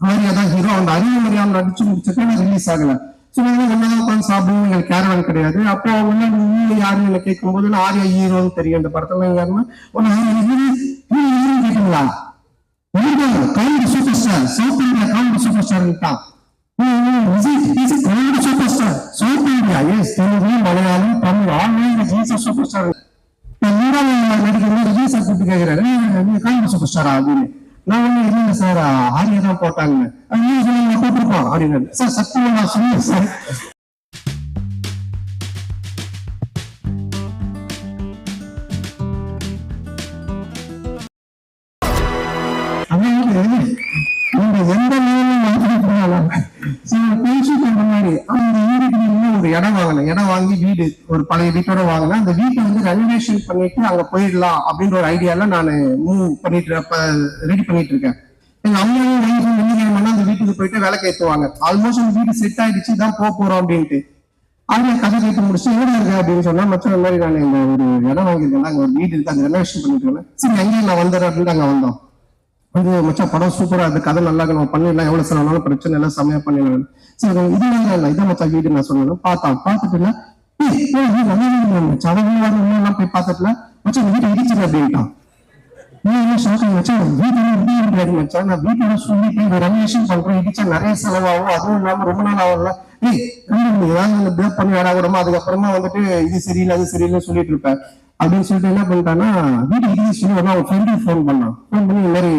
ஆரியா தான் ஹீரோ அந்த அறிவு மரியாதை நடிச்சு முடிச்சிட்டு ரிலீஸ் ஆகல. ஸோ நாங்கள் ஒன்றா உட்காந்து சாப்பிடணும் எங்களுக்கு கேரவன் கிடையாது. அப்போ அவங்க நீங்க யாருன்னு என்ன கேட்கும் போது ஆரியா ஹீரோன்னு தெரியும். இந்த படத்துல யாருன்னா ஒன்று hero comedy super star South India comedy super star தான் comedy super star South India yes Telugu Malayalam Tamil all language super star நடிக்கிறது ரிலீஸ் கூப்பிட்டு கேட்கிறாரு. நீங்க காமெடி சூப்பர் ஸ்டாரா அப்படின்னு. நான் ஒண்ணு இல்லைங்க சார் ஆரியா தான் போட்டாங்க நீங்க சொன்னீங்க போட்டிருப்போம் அப்படின்னு சார் சத்தியமா நான் சொன்னேன் சார் அதாவது ஒரு பழைய வீட்டோட வாங்கினேன் அந்த வீட்டை வந்து ரெனோவேஷன் பண்ணிட்டு அங்க போயிடலாம் அப்படின்ற ஒரு ஐடியால நான் மூவ் பண்ணிட்டு ரெடி பண்ணிட்டு இருக்கேன். எங்க அம்மாவும் வயசு அந்த வீட்டுக்கு போயிட்டு வேலை ஏத்துவாங்க. ஆல்மோஸ்ட் அந்த வீடு செட் ஆயிடுச்சு தான் போக போறோம் அப்படின்ட்டு. அவங்க கதை கேட்டு முடிச்சு எவ்வளோ இருக்கு? அப்படின்னு சொன்னா மற்ற மாதிரி நான் இந்த ஒரு இடம் வாங்கியிருக்கேன் அங்க ஒரு வீடு இருக்கு அந்த ரெனோவேஷன் பண்ணிட்டு இருக்கேன். சரி எங்கேயும் நான் வந்துடுறேன் அப்படின்னு அங்க வந்தோம். வந்து மச்சான் படம் சூப்பரா அது கதை நல்லா நம்ம பண்ணிடலாம் எவ்வளவு செலவானாலும் பிரச்சனை எல்லாம் செமையா பண்ணிடலாம். சரி இது வந்து இல்லை இதை மச்சான் வீடு நான் சொன்னேன் பார்த்தா பார்த்துட்டுன்னா மச்சான் அவன் வீடு எல்லாம் போய் பார்த்துட்டுல மச்சான் இந்த வீட்டை இடிச்சிரு அப்படின்ட்டான். நீ என்ன ஷாக்கிங் மச்சான்? வீட்டுல இடி முடியாது மச்சான். நான் வீட்டுல சொல்லி இந்த ரெனோவேஷன் பண்றேன். இடிச்சா நிறைய செலவாகும். அதுவும் இல்லாம ரொம்ப நாள் ஆகும்ல ஏய் கண்டிப்பா ஏதாவது பிரேக் பண்ணி வேணா கூடமா அதுக்கப்புறமா வந்துட்டு இது சரியில்லை அது சரியில்லை சொல்லிட்டு இருப்பேன். அப்படின்னு சொல்லிட்டு என்ன பண்ணிட்டான்னா வீடு இடிச்சு சொல்லி ஒரு அவன் ஃப்ரெண்டுக்கு ஃபோன் பண்ணான். ஃபோன் பண்ணி இந்த மாதிரி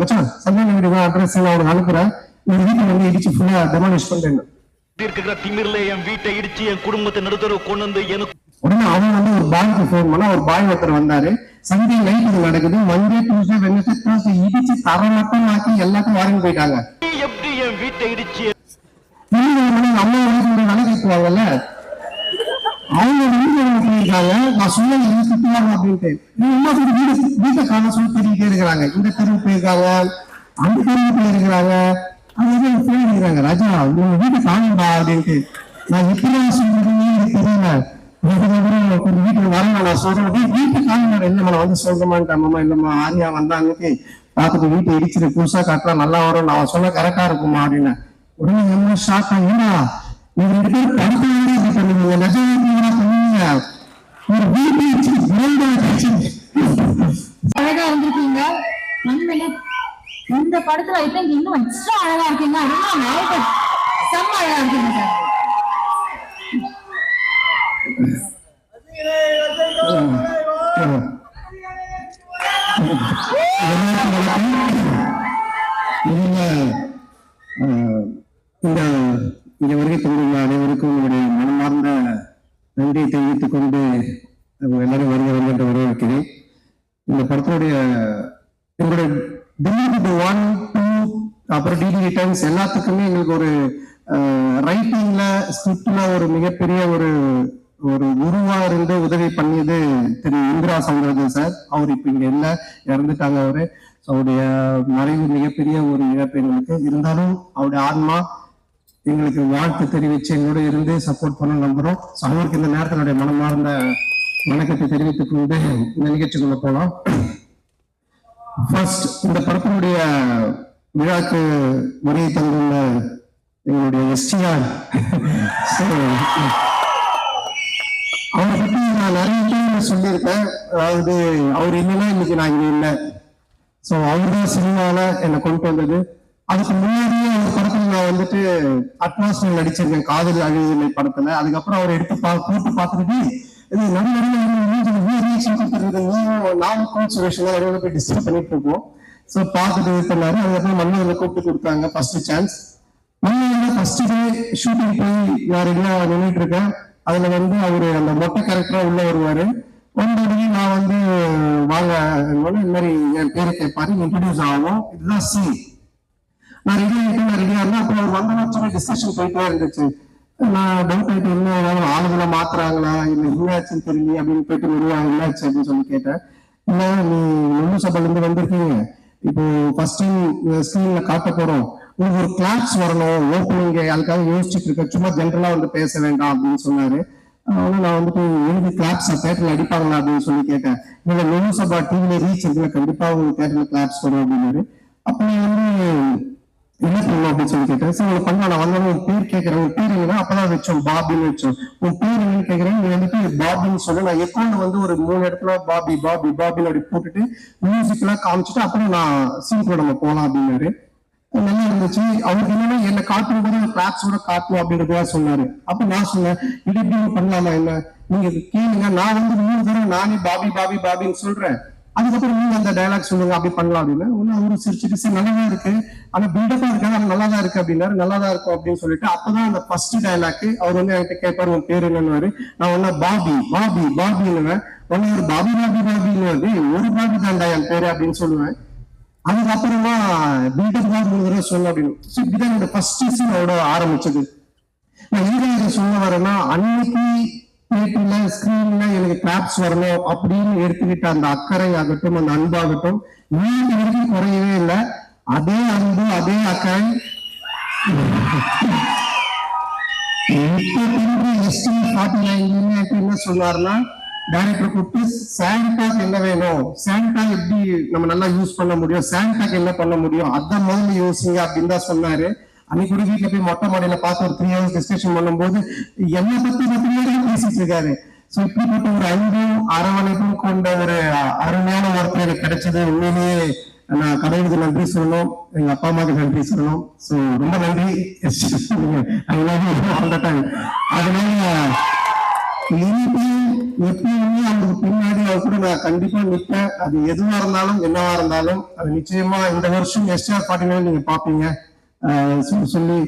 மச்சான் சந்தான வீடு அட்ரஸ் நான் உனக்கு அனுப்புறேன். இந்த வீட்டை வந்து இடிச்சு ஃபுல்லா டெமாலிஷ் பண்ணிட்டேன் இருக்கிற திமிர்ல என் வீட்டை இடிச்சு என் குடும்பத்தை நடுத்தரவு கொண்டு வந்து எனக்கு உடனே அவன் வந்து ஒரு பாய்க்கு ஃபோன் பண்ணா ஒரு பாய் ஒருத்தர் வந்தாரு. சண்டே நைட் இது நடக்குது. மண்டே டியூஸ்டே வெனஸ்டே தேர்ஸ்டே இடிச்சு தர மட்டும் ஆக்கி எல்லாத்தையும் வாங்கி போயிட்டாங்க. நீ எப்படி என் வீட்டை இடிச்சு வெள்ளிக்கிழமை அம்மா வீட்டுக்கு ஒரு வேலை கேட்குவாங்கல்ல அவங்க என்ன பண்ணிருக்காங்க நான் சொன்ன திட்டுவாங்க அப்படின்ட்டு. அம்மா வீட்டு வீடு வீட்டை காண சொல்லி தேடிக்கிட்டே இருக்கிறாங்க இந்த தெருவு போயிருக்காங்க. அந்த தெருவு போயிருக்கிறாங்க. அவங்க வந்து ராஜா உங்க வீட்டு காணும்பா அப்படின்ட்டு. நான் எப்படி சொல்றேன்னு தெரியல. கொஞ்சம் வீட்டுக்கு வரணும் நான் சொல்றேன். வீட்டு வீட்டை காணுங்க நான் வந்து சொல்றேமான்ட்டு அம்மா இல்லம்மா ஆரியா வந்தாங்கன்னு பார்த்துட்டு வீட்டை இடிச்சிட்டு புதுசா காட்டுறா நல்லா வரும். நான் சொல்ல கரெக்டா இருக்குமா அப்படின்னு. உடனே என்ன ஷாக் ஆகினா நீங்க ரெண்டு பேரும் படிப்பாங்க இப்படி பண்ணுவீங்க? நிஜமா பண்ணுவீங்க? ஒரு வீட்டை இடிச்சு அழகா இருந்திருக்கீங்க. இந்த படத்துல ஐ இன்னும் எக்ஸ்ட்ரா அழகா இருக்கீங்க அதுவும் செம்ம அழகா இருக்கீங்க சார். எங்களுக்கு ஒரு ரைட்டிங்ல ஸ்கிரிப்ட்ல ஒரு மிகப்பெரிய ஒரு ஒரு குருவா இருந்து உதவி பண்ணியது திரு இந்திரா சௌந்தரஜன் சார். அவர் இப்ப இங்க இல்ல இறந்துட்டாங்க அவரு. அவருடைய மறைவு மிகப்பெரிய ஒரு இழப்பு எங்களுக்கு. இருந்தாலும் அவருடைய ஆன்மா எங்களுக்கு வாழ்த்து தெரிவிச்சு எங்களோட இருந்து சப்போர்ட் பண்ண நம்புறோம். So, அவருக்கு இந்த நேரத்தில் என்னுடைய மனமார்ந்த வணக்கத்தை தெரிவித்துக் கொண்டு இந்த நிகழ்ச்சிக்குள்ள போலாம். ஃபர்ஸ்ட் இந்த படத்தினுடைய விழாக்கு வருகை தந்துள்ள எங்களுடைய எஸ்டிஆர். அவரை பற்றி நான் நிறைய கேள்வி சொல்லியிருக்கேன் அதாவது அவர் இல்லைன்னா இன்னைக்கு நான் இங்கே இல்லை. ஸோ அவர் தான் சினிமாவில் என்னை கொண்டு வந்தது. அதுக்கு முன்னாடியே ஒரு படத்தில் நான் வந்துட்டு அட்மாஸ்பியர் நடிச்சிருக்கேன். காதல் அழுதில்லை படத்துல. அதுக்கப்புறம் அவர் எடுத்து பா போட்டு பார்த்துட்டு இது நிறைய நிறைய ரியாக்ஷன் கொடுத்துருக்கு நாம சுரேஷன் நிறைய போய் டிஸ்டர்ப் பண்ணிட்டு இருக்கோம். ஸோ பார்த்துட்டு இது பண்ணாரு அதுக்கப்புறம் மண்ணில் கூப்பிட்டு கொடுத்தாங்க. ஃபர்ஸ்ட் சான்ஸ் மண்ணில் ஃபர்ஸ்ட் டே ஷூட்டிங் போய் நான் ரெடியா நின்றுட்டு இருக்கேன். அதுல வந்து அவரு அந்த மொட்டை கேரக்டரா உள்ள வருவாரு. வந்தோடனே நான் வந்து வாங்க இந்த மாதிரி என் பேரை கேட்பாரு. இன்ட்ரடியூஸ் ஆகும். இதுதான் சி நான் ரெடி ஆகிட்டு நான் ரெடியா இருந்தேன் அப்புறம் அவர் வந்த வச்சு டிஸ்கஷன் போயிட்டே இருந்துச்சு. நான் டவுட் ஆகிட்டு என்ன ஏதாவது ஆளுகளை மாத்துறாங்களா? இல்ல என்னாச்சுன்னு தெரியல அப்படின்னு போயிட்டு வருவாங்க என்னாச்சு அப்படின்னு சொல்லி கேட்டேன். இல்ல நீ முழு சபையில இருந்து வந்திருக்கீங்க. இப்போ ஃபர்ஸ்ட் டைம் ஸ்கிரீன்ல காட்ட போறோம். உங்களுக்கு ஒரு கிளாப்ஸ் வரணும். ஓப்பனிங்க அதுக்காக யோசிச்சுட்டு இருக்க சும்மா ஜென்ரலா வந்து பேச வேண்டாம் அப்படின்னு சொன்னாரு. அதனால நான் வந்துட்டு எனக்கு கிளாப்ஸ் தேட்டர்ல அடிப்பாங்களா அப்படின்னு சொல்லி கேட்டேன். நீங்க நியூஸ் சபா டிவில ரீச் இருக்குல்ல கண்டிப்பா உங்களுக்கு தேட்டர்ல கிளாப்ஸ் வரும் அப்படின்னாரு. அப்ப நான் வந்து என்ன சொல்லணும் அப்படின்னு சொல்லி கேட்டேன் சரி உனக்கு பண்ணலாம் நான் வந்தோம் உன் பேர் கேட்கறேன் உன் பேர் என்னன்னா அப்பதான் வச்சோம் பாபின்னு வச்சோம். உன் பேர் என்னன்னு கேட்கறேன் நீ வந்துட்டு பாபின்னு சொல்லு. நான் எக்கௌண்ட் வந்து ஒரு மூணு இடத்துல பாபி பாபி பாபின்னு அப்படி போட்டுட்டு மியூசிக் எல்லாம் காமிச்சிட்டு அப்புறம் நான் சீக்கிரம் நம்ம போலாம் அப்படின்னாரு. நல்லா இருந்துச்சு. அவருக்கு என்னன்னா என்ன காட்டும் போது கிளாப்ஸோட காட்டணும் அப்படின்றதா சொன்னாரு. அப்ப நான் சொன்னேன் இது எப்படி பண்ணலாமா என்ன? நீங்க கேளுங்க. நான் வந்து மூணு தடவை நானே பாபி பாபி பாபின்னு சொல்றேன். அதுக்கப்புறம் நீங்க அந்த டயலாக் சொல்லுங்க அப்படி பண்ணலாம் அப்படின்னு. ஒண்ணு அவரு சிரிச்சுட்டு சரி நல்லா தான் இருக்கு. ஆனா பில்டப்பா இருக்கு? ஆனா நல்லா தான் இருக்கு அப்படின்னாரு. நல்லா தான் இருக்கும் அப்படின்னு சொல்லிட்டு அப்பதான் அந்த ஃபர்ஸ்ட் டயலாக் அவர் வந்து என்கிட்ட கேட்பாரு உன் பேர் என்னன்னு நான் ஒன்னா பாபி பாபி பாபின்னுவேன் ஒன்னு ஒரு பாபி பாபி பாபின்னு வந்து ஒரு பாபி தாண்டா என் பேரு அப்படின்னு சொல்லுவேன். அதுக்கப்புறமா பில்டப் தான் மூணு தடவை சொல்லு அப்படின்னு. So, இப்படிதான் என்னோட ஃபர்ஸ்ட் சீன் அவரோட ஆரம்பிச்சது. நான் எங்க சொல்ல வரேன்னா அன்னைக்கு தேட்டர்ல ஸ்கிரீன்ல எனக்கு கிளாப்ஸ் வரணும் அப்படின்னு எடுத்துக்கிட்ட அந்த அக்கறை ஆகட்டும் அந்த அன்பாகட்டும் வீடு வரைக்கும் குறையவே இல்லை. அதே அன்பு அதே அக்கறை. ஃபார்ட்டி என்ன சொன்னார்னா டைரக்டர் கூப்பிட்டு சாண்டாக்கு என்ன வேணும்? சாண்டா எப்படி நம்ம நல்லா யூஸ் பண்ண முடியும்? சாண்டாக்கு என்ன பண்ண முடியும்? அதை முதல்ல யோசிங்க அப்படின்னு தான் சொன்னாரு. அன்னைக்கு ஒரு வீட்டுல போய் மொட்டை மாடியில பார்த்து ஒரு த்ரீ ஹவர்ஸ் டிஸ்கஷன் பண்ணும்போது என்னை பத்தி மட்டுமே பேசிட்டு இருக்காரு? சோ இப்படிப்பட்ட ஒரு அன்பும் அரவணைப்பும் கொண்ட ஒரு அருமையான ஒருத்தர் எனக்கு கிடைச்சது. உண்மையிலேயே நான் கடவுளுக்கு நன்றி சொல்லணும். எங்க அப்பா அம்மாவுக்கு நன்றி சொல்லணும். சோ ரொம்ப நன்றி. அதனால இனிப்பையும் எப்பயுமே அவங்களுக்கு பின்னாடி அவர் கூட நான் கண்டிப்பா நிற்பேன் அது எதுவா இருந்தாலும் என்னவா இருந்தாலும் அது நிச்சயமா இந்த வருஷம் எஸ்ஆர் பாட்டினாலும் நீங்க பாப்பீங்க சொல்லி சொல்லி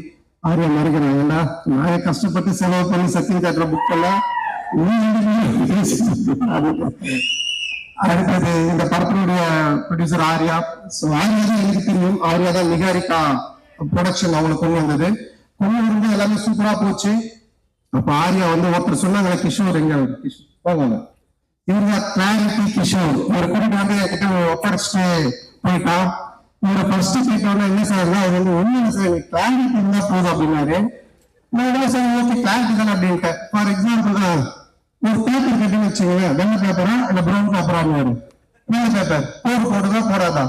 ஆர்வம் மறுக்கிறேன் ஏன்னா நான் கஷ்டப்பட்டு செலவு பண்ணி சத்தியம் தேட்டரை புக் பண்ண அடுத்தது இந்த படத்தினுடைய ப்ரொடியூசர் ஆர்யா. ஸோ ஆர்யா தான் எனக்கு தெரியும். ஆர்யா தான் நிகாரிகா ப்ரொடக்ஷன் அவங்களுக்கு கொண்டு வந்தது. கொண்டு வந்து எல்லாமே சூப்பரா போச்சு. அப்ப ஆர்யா வந்து ஒருத்தர் சொன்னாங்க கிஷோர் எங்க கிஷோர். போவாங்க இவங்க கிளாரிட்டி கிஷோர். ஒரு கூட்டிட்டு வந்து என்கிட்ட ஒப்படைச்சிட்டு போயிட்டான் உங்களோட ஃபர்ஸ்ட் கேட்டோன்னா என்ன சார் அவர் வந்து ஒண்ணு சார் சார் கிளாரிட்டி இருந்தா போதும் அப்படின்னாரு. நான் என்ன சார் ஓகே கிளாரிட்டி தானே அப்படின்ட்டேன். ஃபார் எக்ஸாம்பிள் தான் ஒரு பேப்பர் கேட்டுன்னு வச்சுக்கோங்க வெள்ளை பேப்பரா இல்ல ப்ரௌன் பேப்பரான்னு வெள்ளை பேப்பர் கோடு போட்டதா போடாதா?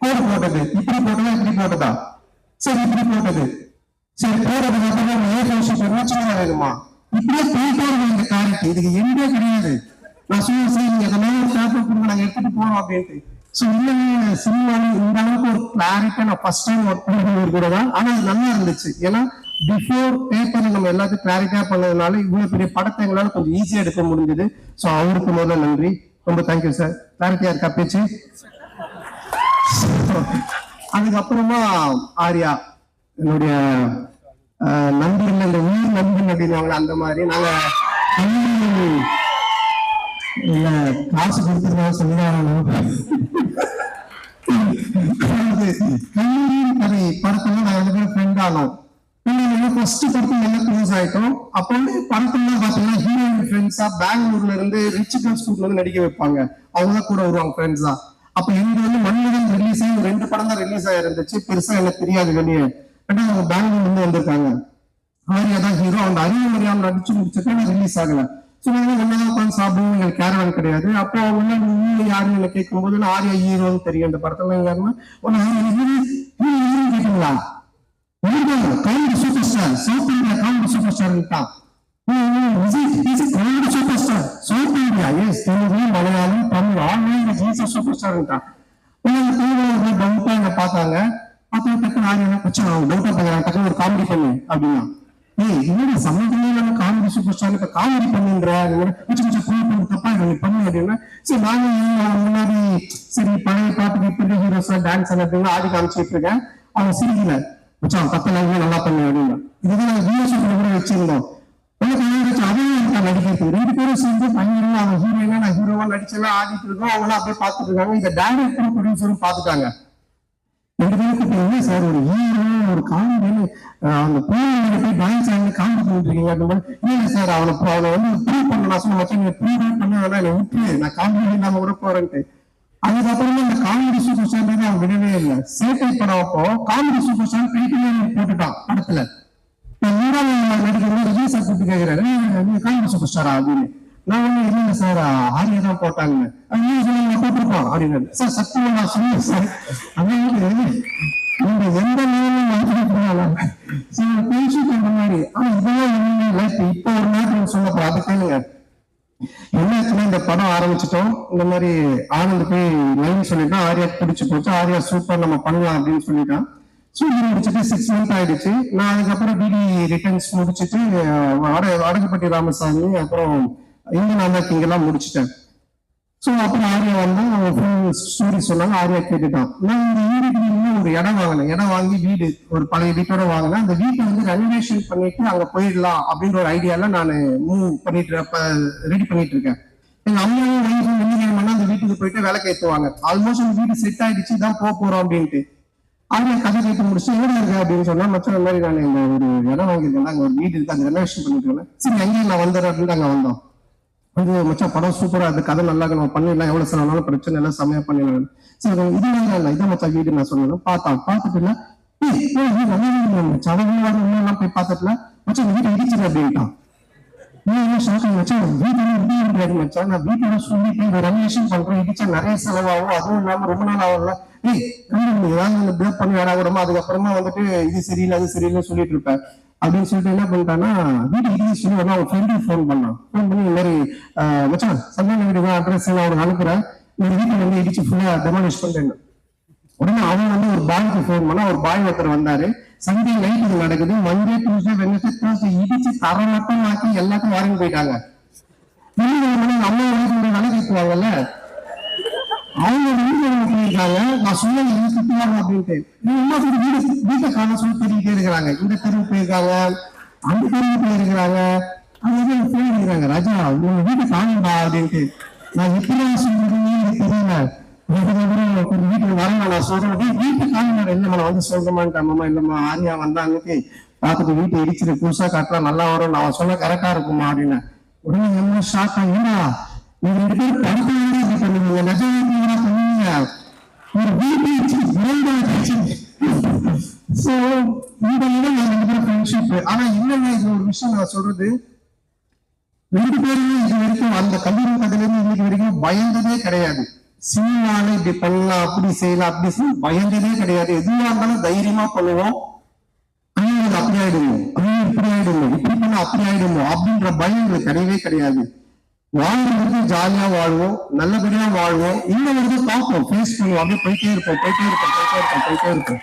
கோடு போட்டது. இப்படி போட்டதா இப்படி போட்டதா? சரி இப்படி போட்டது. சரி போடுறதுக்கு அப்புறம் ஏ விஷயம் சின்னதா வேணுமா? இப்படியே போயிட்டே இருக்கு இந்த கிளாரிட்டி இதுக்கு எங்கே கிடையாது. நான் சொல்லுவேன் சரி நீங்க எதனா ஒரு பேப்பர் கொடுங்க நாங்க எடுத்துட்டு போறோம் அப்படின்ட்டு. ஸோ இல்லைங்க சினிமாவில் இந்த அளவுக்கு ஒரு கிளாரிட்டா நான் ஃபர்ஸ்ட் டைம் ஒர்க் பண்ணுறது கூட தான். ஆனால் அது நல்லா இருந்துச்சு. ஏன்னா பிஃபோர் பேப்பர் நம்ம எல்லாத்தையும் கிளாரிட்டியா பண்ணதுனால இவ்வளவு பெரிய படத்தை எங்களால் கொஞ்சம் ஈஸியா எடுக்க முடிஞ்சது. ஸோ அவருக்கு முதல்ல நன்றி. ரொம்ப தேங்க்யூ சார் கிளாரிட்டியா இருக்கா பேச்சு? அதுக்கப்புறமா ஆர்யா என்னுடைய நண்பர்கள் இந்த உயிர் நண்பன் அப்படின்னுவாங்களே அந்த மாதிரி. நாங்க இல்ல காசு கொடுத்துருக்காங்க சொல்லிதான் கல்லூரி கதை படத்துல நாங்க ரெண்டு பேரும் ஃப்ரெண்ட் ஆனோம். ஃபர்ஸ்ட் படத்துல நல்லா க்ளோஸ் ஆயிட்டோம்? அப்போ வந்து படத்துல பாத்தீங்கன்னா ஹீரோயின் ஃப்ரெண்ட்ஸா பெங்களூர்ல இருந்து ரிச் கேர்ள்ஸ் ஸ்கூல்ல இருந்து நடிக்க வைப்பாங்க. அவங்க தான் கூட வருவாங்க ஃப்ரெண்ட்ஸா அப்ப எங்க வந்து மண்ணுடன் ரிலீஸ் ஆகி ரெண்டு படம் தான் ரிலீஸ் ஆயிருந்துச்சு. பெருசா எனக்கு தெரியாது வெளியே. பட் அவங்க பெங்களூர்ல இருந்து வந்திருக்காங்க. ஆரியா தான் ஹீரோ அவங்க அறிவு மரியாதை நடிச்சு முடிச்சிட்டு ரிலீஸ் ஆகல. உட்காந்து சாப்பிடுவோம் எங்களுக்கு கேரவன் கிடையாது. அப்போ அவங்க நீங்க யாருன்னு என்ன கேட்கும்போது ஆர்யா ஹீரோன்னு தெரியும். அந்த படத்துல யாருன்னா ஒன்று comedy super star South India comedy super star comedy super star South India yes Telugu Malayalam Tamil all language super star டவுட்டா என்ன பார்த்தாங்க. அப்போ டக்குனு ஆர்யா பிரச்சனை டவுட்டா ஒரு காமெடி பண்ணு அப்படின்னா. ஏய் என்னடி சம்மந்தமே இல்லாம காமெடி பண்ணுன்ற கொஞ்சம் கொஞ்சம் ப்ரூவ் தப்பா நீ பண்ணு அப்படின்னா சரி நாங்க முன்னாடி சரி பழைய பாட்டுக்கு இப்படி ஹீரோஸ் டான்ஸ் அப்படின்னு ஆடி காமிச்சிட்டு இருக்கேன். அவன் சிரிக்கல. மச்சான் பத்து நாள் நல்லா பண்ணு அப்படின்னா. இதுதான் நாங்க வீடியோ கூட வச்சிருந்தோம். நடிக்கிறது ரெண்டு பேரும் சேர்ந்து பயங்கரமா அவன் ஹீரோயினா நான் ஹீரோவா நடிச்செல்லாம் ஆடிட்டு இருக்கோம் அவங்களாம் அப்படியே பார்த்துட்டு இருக்காங்க. இந்த டேரக்டரும் ப்ரொடியூசரும் பார்த்துட்டாங்க. ரெண்டு பேருக்கு என்ன சார் ஒரு ஹீரோ ஒரு காமெடி அந்த பிள்ளைங்க போய் டான்ஸ் ஆடி காமெடி பண்ணிட்டு இருக்கீங்க அந்த மாதிரி. இல்ல சார் அவனை pro- அவனை வந்து ப்ரூவ் பண்ண நான் சொன்ன மச்சான் நீங்க ப்ரூவ் பண்ண வேணாம் என்னை விட்டு நான் காமெடி இல்லாம கூட போறேன்ட்டு. அதுக்கப்புறமா இந்த காமெடி சூப்பர் ஸ்டார் அவன் விடவே இல்லை. சேட்டை படம் அப்போ காமெடி சூப்பர் ஸ்டார் கைட்டு போட்டுட்டான் படத்துல. நான் மூணாவது நடிக்கிறது ரிலீஸ் கூப்பிட்டு கேட்கிறேன் காமெடி சூப்பர் ஸ்டாரா அப்படின்னு. நான் ஒண்ணு இல்லைங்க சார். ஆரியா தான் போட்டாங்க. அது நீங்க சொன்னீங்க போட்டிருப்போம் அப்படின்னு சார் சத்தியமா நான் சொன்னேன் சார். அதாவது நீங்க எந்த நேரமும் வந்து சில பேசிட்டு அந்த மாதிரி ஆனா இதெல்லாம் ஒண்ணுமே இல்லை. இப்ப இப்போ ஒரு நேரத்தில் சொல்ல போறோம் அது கேளுங்க என்னாச்சுன்னா இந்த படம் ஆரம்பிச்சிட்டோம். இந்த மாதிரி ஆனந்த் போய் லைன் சொல்லிட்டான். ஆரியா பிடிச்சு போச்சு. ஆர்யா சூப்பர் நம்ம பண்ணலாம் அப்படின்னு சொல்லிட்டான். ஸோ இது முடிச்சுட்டு சிக்ஸ் மந்த் ஆயிடுச்சு. நான் அதுக்கப்புறம் டிடி ரிட்டர்ன்ஸ் முடிச்சுட்டு அஹ், அட அடகுப்பட்டி ராமசாமி அப்புறம் இந்த அண்ணா இங்கெல்லாம் எல்லாம் முடிச்சிட்டேன். ஸோ அப்புறம் ஆர்யா வந்தா அவங்க ஃபுல் ஸ்டோரி சொன்னாங்க. ஆர்யா கேட்டுட்டான். நான் இந்த வீடுக்கு இன்னும் ஒரு இடம் வாங்கினேன் இடம் வாங்கி வீடு ஒரு பழைய வீட்டோட வாங்கினேன் அந்த வீட்டை வந்து ரெனோவேஷன் பண்ணிட்டு அங்கே போயிடலாம் அப்படின்ற ஒரு ஐடியால நான் மூவ் பண்ணிட்டு அப்ப ரெடி பண்ணிட்டு இருக்கேன். எங்க அம்மாவும் வைஃபும் வெள்ளிக்கிழமை அந்த வீட்டுக்கு போயிட்டு விளக்கு ஏற்றுவாங்க ஆல்மோஸ்ட் அந்த வீடு செட் ஆயிடுச்சு தான் போக போறோம் அப்படின்ட்டு. ஆர்யா கதை கேட்டு முடிச்சு எங்க இருக்கு? அப்படின்னு சொன்னா மற்ற மாதிரி நான் இந்த ஒரு இடம் வாங்கியிருக்கேன். அங்க ஒரு வீடு இருக்கு. அந்த ரெனோவேஷன் பண்ணிட்டு இருக்கேன். சரி அங்கேயும் நான் வந்துடுறேன். அப்படின்னு அங்க வந்தோம். வந்து மச்சான் படம் சூப்பரா இருக்கு. கதை நல்லா நம்ம பண்ணிடலாம். எவ்வளவு செலவானாலும் பிரச்சனை இல்லை. செமையா பண்ணிடலாம். சரி இது இல்லை. இதை மச்சான் வீடு நான் சொன்னேன். பார்த்தான். பார்த்துட்டுல சடங்கு மச்சான் வீடு போய் பார்த்துட்டுல மச்சா வீட்டை இடிச்சிரு அப்படின்ட்டான். நீ என்ன ஷாக்கிங் மச்சான் வீட்டு இடிக்க முடியாது மச்சான் நான் வீட்டுல சொல்லிட்டு இந்த ரெனோவேஷன் பண்றேன் இடிச்சா நிறைய செலவாகும் அதுவும் இல்லாம ரொம்ப நாள் ஆகும்ல ஏய் கண்டிப்பா ஏதாவது ஒன்று பில்ட் பண்ணி வேணா விடாம அதுக்கப்புறமா வந்துட்டு இது சரியில்லை அது சரியில்லை சொல்லிட்டு இருப்பேன் அப்படின்னு சொல்லிட்டு என்ன பண்ணிட்டான்னா வீட்டு இடிச்சு சொல்லி உடனே அவன் ஃப்ரெண்டுக்கு ஃபோன் பண்ணான் ஃபோன் பண்ணி இந்த மாதிரி மச்சான் சந்தான வீடு அட்ரஸ் நான் அவனுக்கு அனுப்புறேன் இந்த வீட்டுல வந்து இடிச்சு ஃபுல்லா டெமாலிஷ் பண்றேன் உடனே அவன் வந்து ஒரு பாய்க்கு ஃபோன் பண்ணா ஒரு பாய் ஒருத்தர் வந்தாரு. சண்டே நைட் இது நடக்குது. மண்டே டியூஸ்டே வெனஸ்டே தேர்ஸ்டே இடிச்சு தர மட்டும் ஆக்கி எல்லாத்தையும் வாங்கி போயிட்டாங்க. வெள்ளிக்கிழமை அம்மா வீட்டுல வேலை கேட்குவாங்கல்ல அவங்க வீட்டுல பண்ணியிருக்காங்க. நான் சொன்ன என்ன திட்டுவாங்க அப்படின்ட்டு. நீ என்ன சொல்லி வீடு வீட்டை காண சொல்லி தேடிக்கிட்டே இருக்கிறாங்க. இந்த தெருவு போயிருக்காங்க. அந்த தெருவு போயிருக்கிறாங்க. அவங்க வந்து ஃபோன் அடிக்கிறாங்க ராஜா உங்க வீட்டை காணும்பா அப்படின்ட்டு. நான் எப்படி சொல்றதுன்னு தெரியல. ஒரு வீட்டுக்கு வரணும் சொல்றேன் "டேய், வீட்டு காணுமா நான் வந்து சொல்றேமான்ட்டு அம்மா இல்லம்மா ஆரியா வந்தாங்க பார்த்துட்டு வீட்டை இடிச்சிட்டு புதுசா காட்டுறா நல்லா வரும் நான் சொன்ன கரெக்டா இருக்குமா அப்படின்னு. உடனே என்ன ஷாக் ஆகுங்களா நீங்க ரெண்டு பேரும் படத்தை இப்படி பண்ணுவீங்க நிஜமா பண்ணுவீங்க? ஒரு வீட்டை இடிச்சு விரைந்தா சோ இந்த இடம் ரெண்டு பேரும் ஃப்ரெண்ட்ஷிப் ஆனா இன்னொன்னு இது ஒரு விஷயம் நான் சொல்றது? ரெண்டு பேருமே இது வரைக்கும் அந்த கல்லூரி கதையிலிருந்து இன்னைக்கு வரைக்கும் பயந்ததே கிடையாது. சினிமால இப்படி பண்ணலாம் அப்படி செய்யலாம் அப்படி செய்யலாம் பயந்ததே கிடையாது. எதுவா இருந்தாலும் தைரியமா பண்ணுவோம். அப்படி ஆயிடுமோ? ஐயோ இப்படி ஆயிடுமோ? இப்படி பண்ணா அப்படி ஆயிடுமோ? அப்படின்ற பயம் கிடையவே கிடையாது. வாழ்றது ஜாலியா வாழ்வோம் நல்லபடியா வாழ்வோம். இந்த வருது பார்ப்போம். ஃபேஸ் பண்ணுவோம் அப்படியே போயிட்டே இருப்போம் போயிட்டே இருப்போம் போயிட்டே இருப்போம் போயிட்டே இருப்போம்.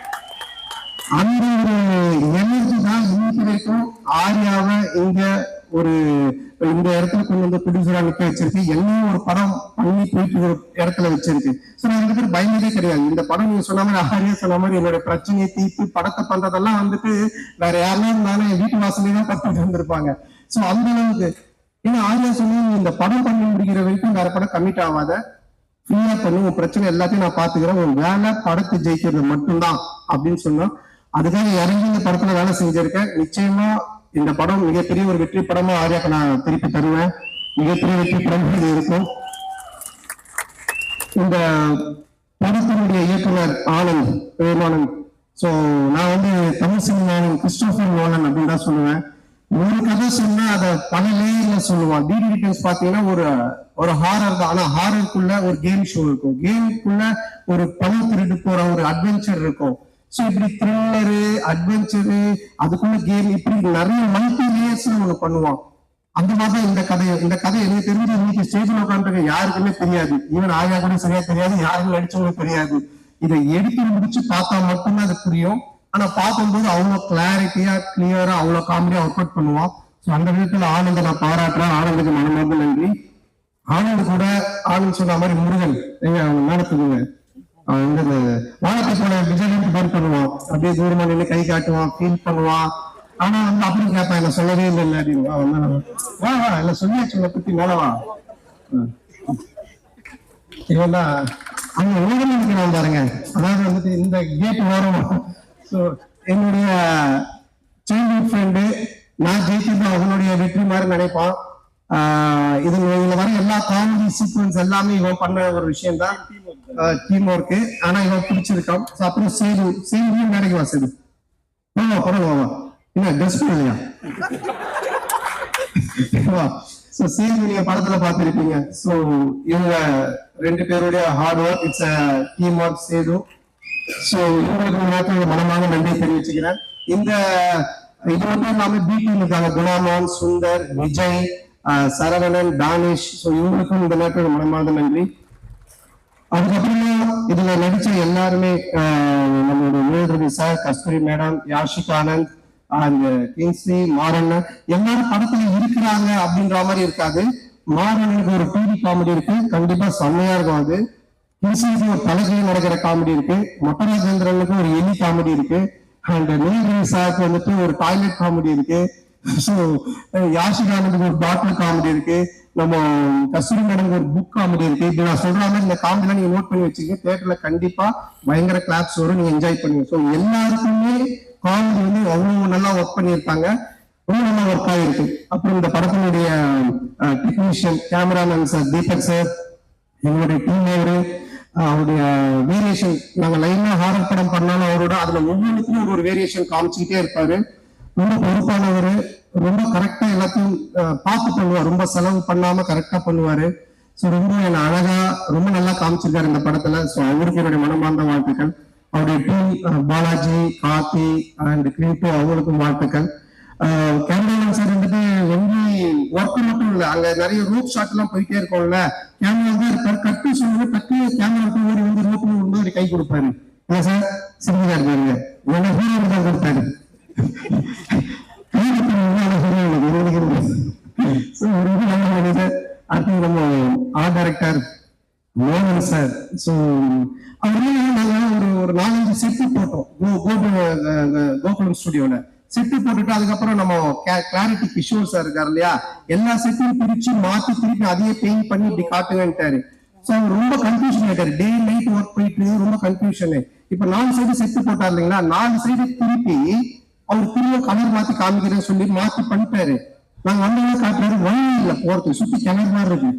அந்த ஒரு எனர்ஜி தான் இன்னைக்கு வரைக்கும் ஆரியாவை இங்க ஒரு இந்த இடத்துல கொண்டு வந்து ப்ரொடியூசரா விட்டு வச்சிருக்கு. எல்லாம் ஒரு படம் பண்ணி போயிட்டு ஒரு இடத்துல வச்சிருக்கு. சோ நான் ரெண்டு பயந்ததே கிடையாது. இந்த படம் நீங்க சொன்ன மாதிரி ஆர்யா சொன்ன மாதிரி என்னோட பிரச்சனையை தீர்த்து படத்தை பண்றதெல்லாம் வந்துட்டு வேற யாருமே இருந்தாலும் என் வீட்டு வாசலே தான் கத்துட்டு வந்திருப்பாங்க. சோ அந்த அளவுக்கு. ஏன்னா ஆரியா சொன்னி இந்த படம் பண்ணி முடிக்கிற வரைக்கும் வேற படம் கமிட் ஆகாத. ஃப்ரீயா பண்ணு உன் பிரச்சனை எல்லாத்தையும் நான் பாத்துக்கிறேன் உன் வேலை படத்தை ஜெயிக்கிறது மட்டும்தான் அப்படின்னு சொன்னா அதுக்காக இறங்கி இந்த படத்துல வேலை செஞ்சிருக்கேன். நிச்சயமா இந்த படம் மிகப்பெரிய ஒரு வெற்றி படமா ஆர்யாக்கு நான் திருப்பி தருவேன். மிகப்பெரிய வெற்றி படம் இது இருக்கும். இந்த படத்தினுடைய இயக்குனர் ஆனந்த் விவேகானந்த் சோ நான் வந்து தமிழ் சினிமாவின் கிறிஸ்டோபர் நோலன் அப்படின்னு தான் சொல்லுவேன். ஒரு கதை சொன்னா அதை பல லேயர்ல சொல்லுவான். டிடி டீடைல்ஸ் பாத்தீங்கன்னா ஒரு ஒரு ஹாரர் தான். ஆனா ஹாரருக்குள்ள ஒரு கேம் ஷோ இருக்கும். கேமுக்குள்ள ஒரு பணம் திருட்டு போற ஒரு அட்வென்ச்சர் இருக்கும். சோ இப்படி த்ரில்லரு அட்வென்ச்சரு அதுக்குள்ள கேம் இப்படி நிறைய மல்டி லேயர்ஸ் ஒண்ணு பண்ணுவான் அந்த மாதிரி இந்த கதை. இந்த கதை எனக்கு தெரிஞ்சு இன்னைக்கு ஸ்டேஜில் உட்காந்துருக்க யாருக்குமே தெரியாது. ஈவன் ஆயா கூட சரியா தெரியாது யாருக்கும் நடிச்சவங்களும் தெரியாது. இதை எடுத்து முடிச்சு பார்த்தா மட்டும்தான் அது புரியும். ஆனா பார்க்கும்போது அவ்வளவு கிளாரிட்டியா கிளியரா அவ்வளவு காமெடியா ஒர்க் அவுட் பண்ணுவான். ஸோ அந்த விதத்துல ஆனந்த நான் பாராட்டுறேன். ஆனந்துக்கு மனமார்ந்த நன்றி. ஆனந்த் கூட ஆனந்த் சொன்ன மாதிரி முருகன். எங்க அவங்க அவன் வானத்தை போல பேர் பண்ணுவான். அப்படியே தூரமா நின்று கை காட்டுவான் ஃபீல் பண்ணுவான். ஆனா வந்து அப்படி கேட்பான் என்ன சொல்லவே இல்லை இல்லை அப்படின்னு. வா, வந்தா வா வா இல்ல சொல்லியாச்சு உன்னை பத்தி மேல வா. ம். அவங்க உலகம் அங்க பாருங்க. அதாவது வந்துட்டு இந்த கேட் ஓரம். ஸோ என்னுடைய சைல்ட்ஹுட் ஃப்ரெண்டு நான் ஜெயிச்சிருந்தேன் அவனுடைய வெற்றி மாதிரி நினைப்பான். இது இவங்க வர எல்லா காமெடி சீக்வன்ஸ் எல்லாமே இவன் பண்ண ஒரு விஷயம் தான் டீம் ஒர்க்கு ஆனா இவன் பிடிச்சிருக்கான். அப்புறம் சேது சேது மேடைக்கு வா சேது. வா என்ன ட்ரெஸ் பண்ணலையா சோ ஸோ சேது நீங்க படத்துல பார்த்திருப்பீங்க. ஸோ இவங்க ரெண்டு பேருடைய hard work it's team work Sethu. So இவங்களுக்கு இந்த நேரத்தில் மனமாக நன்றி தெரிவிச்சுக்கிறேன். இந்த இது மட்டும் இல்லாம பி இருக்காங்க குணாமோகன் சுந்தர் விஜய் சரவணன் தானிஷ் ஸோ இவங்களுக்கும் இந்த நேரத்தில் மனமார்ந்த நன்றி அதுக்கப்புறமா இதுல நடிச்ச எல்லாருமே ஆஹ் நம்மளோட Vivekaravi sir Kasthuri madam Yashik Anand and Kingsley மாறண்ணன் எல்லாரும் படத்துல இருக்கிறாங்க அப்படின்ற மாதிரி இருக்காது. மாறனுக்கு ஒரு டிவி காமெடி இருக்கு. கண்டிப்பா செம்மையா இருக்கும் அது. கிங்ஸ்லிக்கு ஒரு தலைகையில் நடக்கிற காமெடி இருக்கு. மொட்டராஜேந்திரனுக்கு ஒரு எலி காமெடி இருக்கு. அண்ட் நீலகிரி சாருக்கு வந்துட்டு ஒரு டாய்லெட் காமெடி இருக்கு. ஸோ யாஷிகானந்துக்கு ஒரு பாட்டில் காமெடி இருக்கு. நம்ம கஸ்தூரி மேடம் ஒரு புக் காமெடி இருக்கு. இப்படி நான் சொல்ற மாதிரி இந்த காமெடிலாம் நீங்க நோட் பண்ணி வச்சுக்க தேட்டர்ல கண்டிப்பா பயங்கர கிளாப்ஸ் வரும். நீங்க என்ஜாய் பண்ணுங்க. ஸோ எல்லாருக்குமே காமெடி வந்து அவ்வளவு நல்லா ஒர்க் பண்ணியிருப்பாங்க. ரொம்ப நல்லா ஒர்க் ஆகிருக்கு அப்புறம் இந்த படத்தினுடைய technician cameraman sir Deepak sir எங்களுடைய டீம் அவரு அவருடைய வேரியேஷன் நாங்கள் லைனா ஹாரர் படம் பண்ணாலும் அவரோட அதுல ஒவ்வொன்றுக்கும் ஒரு வேரியேஷன் காமிச்சுக்கிட்டே இருப்பாரு. ரொம்ப பொறுப்பானவர். ரொம்ப கரெக்டா எல்லாத்தையும் அஹ், பார்த்து பண்ணுவார். ரொம்ப செலவு பண்ணாம கரெக்டா பண்ணுவாரு. ஸோ ரொம்ப என்ன அழகா ரொம்ப நல்லா காமிச்சிருக்காரு இந்த படத்துல. ஸோ அவருக்கு என்னுடைய மனமார்ந்த வாழ்த்துக்கள். அவருடைய டீம் பாலாஜி கார்த்தி அண்ட் கிரீட்டு அவங்களுக்கும் வாழ்த்துக்கள். கேமராமேன் சார் வந்துட்டு ஒன்லி ஒர்க் மட்டும் இல்ல. அங்க நிறைய ரூப் ஷாட் எல்லாம் போயிட்டே இருக்கும்ல. கேமரா தான் இருப்பார் கட்டு சொல்லுங்க டக்கு கேமரா ஓடி வந்து ரூப் வந்து கை கொடுப்பாரு. இல்ல சார் சிரிக்கிறா இருப்பாருங்க என்ன ஹீரோ தான் கொடுத்தாரு நம்ம ஆர்ட் டைரக்டர் மோகன் சார் ஸோ அவரே நாங்க ஒரு ஒரு நாலஞ்சு செட்டு போட்டோம். கோ கோபு கோகுலம் ஸ்டுடியோல செட்டு போட்டுட்டு அதுக்கப்புறம் நம்ம கிளாரிட்டி கிஷோர் சார் இருக்கார் இல்லையா? எல்லா செட்டையும் பிரிச்சு மாத்தி திருப்பி அதையே பெயிண்ட் பண்ணி இப்படி காட்டுங்கன்ட்டாரு. ஸோ அவர் ரொம்ப கன்ஃபியூஷன் ஆயிட்டாரு. டே நைட் ஒர்க் போயிட்டு ரொம்ப கன்ஃபியூஷன் இப்ப நாலு சைடு செட்டு போட்டார் இல்லைங்களா? நாலு சைடு திருப்பி அவர் திரும்ப கலர் மாத்தி காமிக்கிறேன்னு சொல்லி மாத்தி பண்ணிட்டாரு. நாங்க வந்தவங்க காட்டுறாரு வழி இல்ல. போறதுக்கு சுத்தி கிணறு மாதிரி இருக்கு.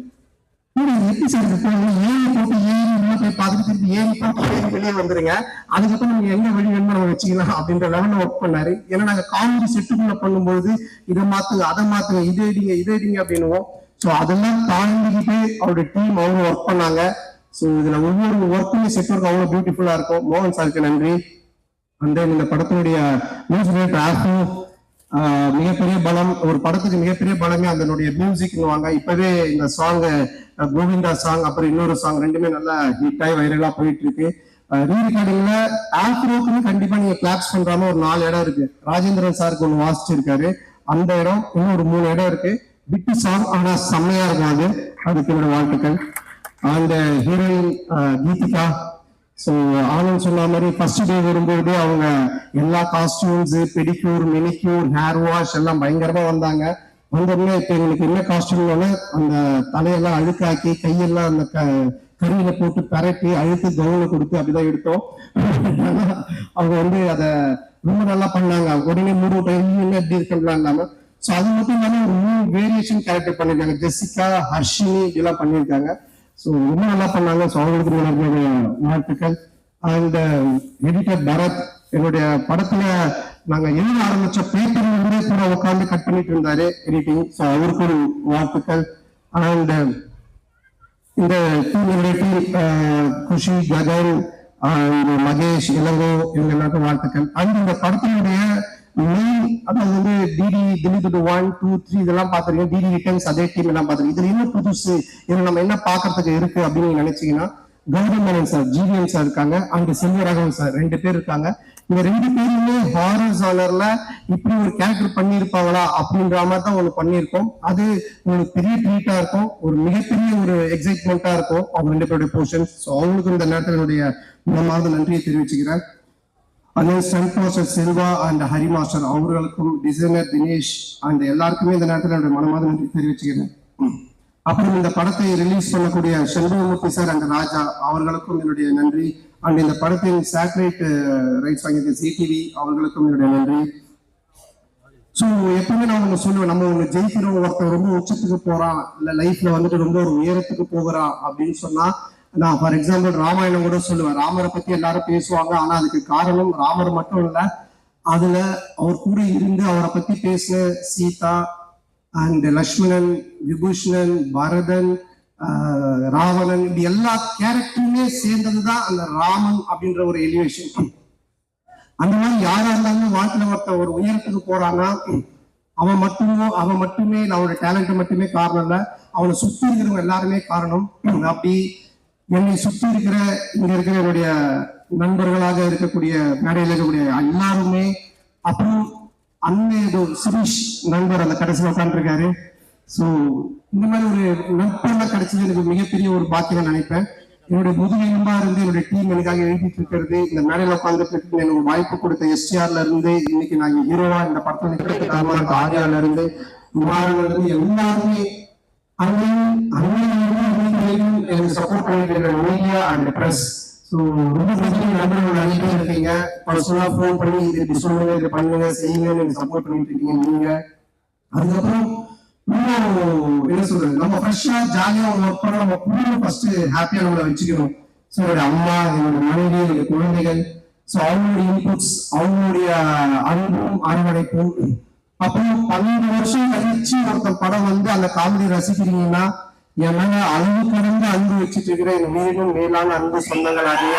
ஏய், எப்படி சார் இருக்கு ஏறி போட்டு ஏறி போய் பார்த்துட்டு திருப்பி ஏறி போட்டு ஏறி வெளியே வந்துருங்க. அதுக்கப்புறம் நீங்க எங்க வழி வேணுமோ நம்ம வச்சுக்கலாம் அப்படின்ற லெவலில் ஒர்க் பண்ணாரு. ஏன்னா நாங்க காமெடி செட்டுக்குள்ள பண்ணும்போது இதை மாத்துங்க அதை மாத்துங்க இதை அடிங்க இதை அடிங்க அப்படின்னுவோம். ஸோ அதெல்லாம் தாண்டிக்கிட்டு அவருடைய டீம் அவங்க ஒர்க் பண்ணாங்க. ஸோ இதுல ஒவ்வொரு ஒர்க்குமே செட் ஒர்க் அவ்வளவு பியூட்டிஃபுல்லா இருக்கும். மோகன் சாருக்கு நன்றி. அந்த இந்த படத்தினுடைய மியூசிக் டைரக்டர் ஆஹ் மிகப்பெரிய பலம் ஒரு படத்துக்கு மிகப்பெரிய பலமே அதனுடைய மியூசிக்னுவாங்க இப்பவே இந்த சாங் கோவிந்தா சாங் அப்புறம் இன்னொரு சாங் ரெண்டுமே நல்லா ஹிட் ஆகி வைரலா போயிட்டு இருக்கு ரீ ரெக்கார்டிங்ல ஆஃப்ரோக்குன்னு கண்டிப்பா நீங்க கிளாப்ஸ் பண்றாம ஒரு நாலு இடம் இருக்கு. ராஜேந்திரன் சாருக்கு ஒன்று வாசிச்சிருக்காரு. அந்த இடம் இன்னும் ஒரு மூணு இடம் இருக்கு. விட்டு சாங் ஆனா செம்மையா இருக்காது அதுக்கு என்னோட வாழ்த்துக்கள். அந்த ஹீரோயின் கீதிகா ஸோ ஆனந்த் சொன்ன மாதிரி ஃபர்ஸ்ட் டே வரும்போது அவங்க எல்லா costumes pedicure manicure hair wash எல்லாம் பயங்கரமா வந்தாங்க. வந்தோடனே இப்போ எங்களுக்கு என்ன காஸ்டியூம்னால அந்த தலையெல்லாம் அழுக்காக்கி கையெல்லாம் அந்த க கருவியில போட்டு பரட்டி அழுத்து கவுனை கொடுத்து அப்படிதான் எடுத்தோம். அவங்க வந்து அதை ரொம்ப நல்லா பண்ணாங்க. உடனே மூணு டைம் எப்படி இருக்கலாம் இல்லாம ஸோ அது மட்டும் இல்லாமல் ஒரு மூணு வேரியேஷன் கேரக்டர் பண்ணியிருக்காங்க. ஜெசிகா ஹர்ஷினி இதெல்லாம் பண்ணியிருக்காங்க. ஸோ ரொம்ப நல்லா பண்ணாங்க ஸோ அவங்களுக்கு என்னுடைய வாழ்த்துக்கள். அண்ட் எடிட்டர் பரத் என்னுடைய படத்துல நாங்க எழுத ஆரம்பிச்ச பேப்பர் கூட உட்காந்து கட் பண்ணிட்டு இருந்தாரு எடிட்டிங் ஸோ அவருக்கு ஒரு வாழ்த்துக்கள். அண்ட் இந்த டீமுடைய டீம் குஷி ககன் மகேஷ் இளங்கோ இவங்க எல்லாருக்கும் வாழ்த்துக்கள். அண்ட் இந்த படத்தினுடைய மெயின் அதாவது வந்து DD Dileep one two three இதெல்லாம் பார்த்துருக்கீங்க. டிடி ரிட்டர்ன்ஸ் அதே டீம் எல்லாம் பார்த்துருக்கீங்க. இதுல என்ன புதுசு இதுல நம்ம என்ன பார்க்கறதுக்கு இருக்கு அப்படின்னு நினைச்சீங்கன்னா Gautham Menon sir GVM sir இருக்காங்க. அண்ட் செல்வராகவன் சார் ரெண்டு பேர் இருக்காங்க. இந்த ரெண்டு பேருமே ஹாரர் ஜானர்ல இப்படி ஒரு கேரக்டர் பண்ணியிருப்பாங்களா அப்படின்ற மாதிரி தான் ஒன்று பண்ணியிருக்கோம். அது உங்களுக்கு பெரிய ட்ரீட்டா இருக்கும். ஒரு மிகப்பெரிய ஒரு எக்ஸைட்மெண்ட்டா இருக்கும். அவங்க ரெண்டு பேருடைய போர்ஷன்ஸ் ஸோ அவங்களுக்கும் இந்த நேரத்தில் என்னுடைய மனமார்ந்த நன்றியை தெரிவிச்சுக்கிறேன். அதே stunt master Selva and Hari master அவர்களுக்கும் டிசைனர் தினேஷ் அண்ட் எல்லாருக்குமே இந்த நேரத்தில் என்னுடைய மனமாத நன்றி தெரிவிச்சுக்கிறேன். அப்புறம் இந்த படத்தை ரிலீஸ் பண்ணக்கூடிய செல்வமூர்த்தி சார் அண்ட் ராஜா அவர்களுக்கும் என்னுடைய நன்றி. அண்ட் இந்த படத்தின் சேட்டலைட் ரைட்ஸ் வாங்கிய சிடிவி அவர்களுக்கும் என்னுடைய நன்றி. ஸோ எப்பவுமே நான் ஒண்ணு சொல்லுவேன் நம்ம ஒண்ணு ஜெயிக்கிறோம் ஒருத்தர் ரொம்ப உச்சத்துக்கு போறான் இல்ல லைஃப்ல வந்துட்டு ரொம்ப ஒரு உயரத்துக்கு போகிறான் அப்படின்னு சொன்னா நான் ஃபார் எக்ஸாம்பிள் ராமாயணம் கூட சொல்லுவேன். ராமரை பத்தி எல்லாரும் பேசுவாங்க. ஆனா அதுக்கு காரணம் ராமர் மட்டும் இல்ல. அதுல அவர் கூட இருந்து அவரை பத்தி பேச சீதா அண்ட் லக்ஷ்மணன் விபூஷணன் பரதன் ராவணன் இப்படி எல்லா கேரக்டருமே சேர்ந்ததுதான் அந்த ராமன் அப்படின்ற ஒரு எலிவேஷன் அந்த மாதிரி யாரா இருந்தாலும் வாழ்க்கையில ஒருத்த ஒரு உயரத்துக்கு போறான்னா அவன் மட்டுமே அவன் மட்டுமே அவனோட டேலண்ட் மட்டுமே காரணம் இல்லை. அவனை சுத்தி இருக்கிறவங்க எல்லாருமே காரணம். அப்படி என்னை சுத்தி இருக்கிற இங்க இருக்கிற என்னுடைய நண்பர்களாக இருக்கக்கூடிய மேடையில் இருக்கக்கூடிய எல்லாருமே அப்புறம் அண்ணன் சுரேஷ் நண்பர் அந்த கடைசியில் உட்காந்துருக்காரு ஸோ இந்த மாதிரி ஒரு நட்பெல்லாம் கிடைச்சது எனக்கு மிகப்பெரிய ஒரு பாக்கியம் நினைப்பேன். என்னுடைய முதுகெலும்பா இருந்து என்னுடைய டீம் எனக்காக எழுதிட்டு இருக்கிறது. இந்த மேடையில உட்காந்துட்டு இருக்கு எனக்கு வாய்ப்பு கொடுத்த எஸ்டிஆர்ல இருந்து இன்னைக்கு நான் ஹீரோவா இந்த இருக்க ஆர்யால இருந்து குமாரன்ல இருந்து எல்லாருமே மீடியா ஸோ ரொம்ப பெரிய நண்பர்கள் நிறைய பேர் இருக்கீங்க. பர்சனலா ஃபோன் பண்ணி இது இப்படி சொல்லுங்க இது பண்ணுங்க செய்யுங்கன்னு எனக்கு சப்போர்ட் பண்ணிட்டு இருக்கீங்க நீங்க. அதுக்கப்புறம் இன்னும் என்ன சொல்றது நம்ம ஃப்ரெஷ்ஷா ஜாலியா ஒர்க் பண்ண நம்ம குடும்பம் ஃபர்ஸ்ட் ஹாப்பியா நம்மளை வச்சுக்கணும். ஸோ என்னோட அம்மா என்னோட மனைவி என்னோட குழந்தைகள் ஸோ அவங்களுடைய இன்புட்ஸ் அவங்களுடைய அன்பும் அரவணைப்பும். அப்புறம் பன்னெண்டு வருஷம் கழிச்சு ஒருத்தர் படம் வந்து அந்த காமெடி ரசிக்கிறீங்கன்னா என் மேல அளவு அன்பு வச்சுட்டு இருக்கிற மேலும் மேலான அன்பு சொந்தங்கள் அறிய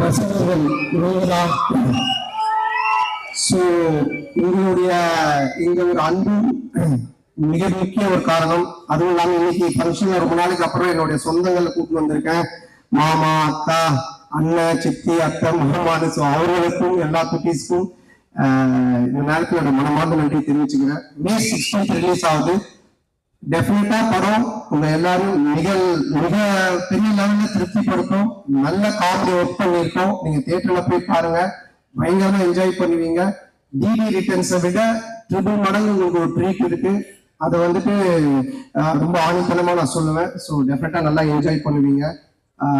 ரசிகர்கள் சோ உங்களுடைய இங்க ஒரு அன்பு மிக முக்கிய ஒரு காரணம். அதுவும் இல்லாம இன்னைக்கு ஃபங்க்ஷன் ரொம்ப நாளைக்கு அப்புறம் என்னுடைய சொந்தங்களை கூப்பிட்டு வந்திருக்கேன். மாமா அக்கா அண்ணன் சித்தி அத்தை மாமான்னு ஸோ அவர்களுக்கும் எல்லா குட்டீஸ்க்கும் இந்த நேரத்தில் என்னோட மனமார்ந்த நன்றி தெரிவிச்சுக்கிறேன். மே சிக்ஸ்டீன்த் ரிலீஸ் ஆகுது. டெஃபினட்டா படம் உங்க எல்லாரும் மிக மிக பெரிய லெவல்ல திருப்திப்படுத்தும். நல்ல காமெடி ஒர்க் பண்ணியிருக்கோம். நீங்க தியேட்டர்ல போய் பாருங்க. பயங்கரமா என்ஜாய் பண்ணுவீங்க. டிடி ரிட்டர்ன்ஸை விட ட்ரிபிள் மடங்கு உங்களுக்கு ஒரு ட்ரீட் இருக்கு. அதை வந்துட்டு ரொம்ப ஆணித்தனமா நான் சொல்லுவேன். ஸோ டெஃபினட்டா நல்லா என்ஜாய் பண்ணுவீங்க.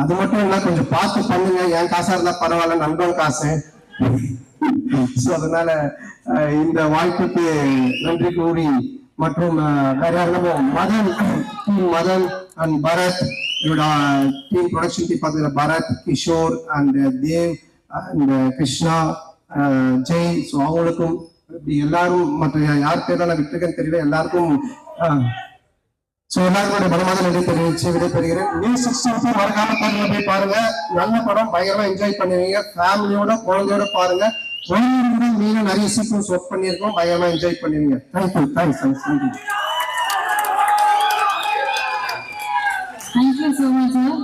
அது மட்டும் இல்லை கொஞ்சம் பார்த்து பண்ணுங்க. என் காசா இருந்தா பரவாயில்ல. நண்பன் காசு. ஸோ அதனால இந்த வாய்ப்புக்கு நன்றி கூறி மற்றும் வேற யாரும் மதன் டீம் மதன் அண்ட் பரத் என்னோட டீம் ப்ரொடக்ஷன் டீம் பார்த்துக்கிற Bharat Kishore and Dev and Krishna Jai so அவங்களுக்கும் இப்படி எல்லாரும் மற்ற யார் பேரெல்லாம் நான் விட்டுருக்கேன்னு தெரியல எல்லாருக்கும் ஸோ எல்லாருக்கும் எல்லாருடைய நன்றி தெரிவிச்சு விடைபெறுகிறேன். மே சிக்ஸ்டீன்த்து மறக்காம பாருங்க போய் பாருங்க. நல்ல படம் பயங்கரமா என்ஜாய் பண்ணுவீங்க. ஃபேமிலியோட குழந்தையோட பாருங்க. மீன நிறைய சீக்வன்ஸ் ஒர்க் பண்ணியிருக்கோம் பயங்கரமா என்ஜாய் பண்ணுவீங்க thank you thanks thanks thank you Thank you so much, sir.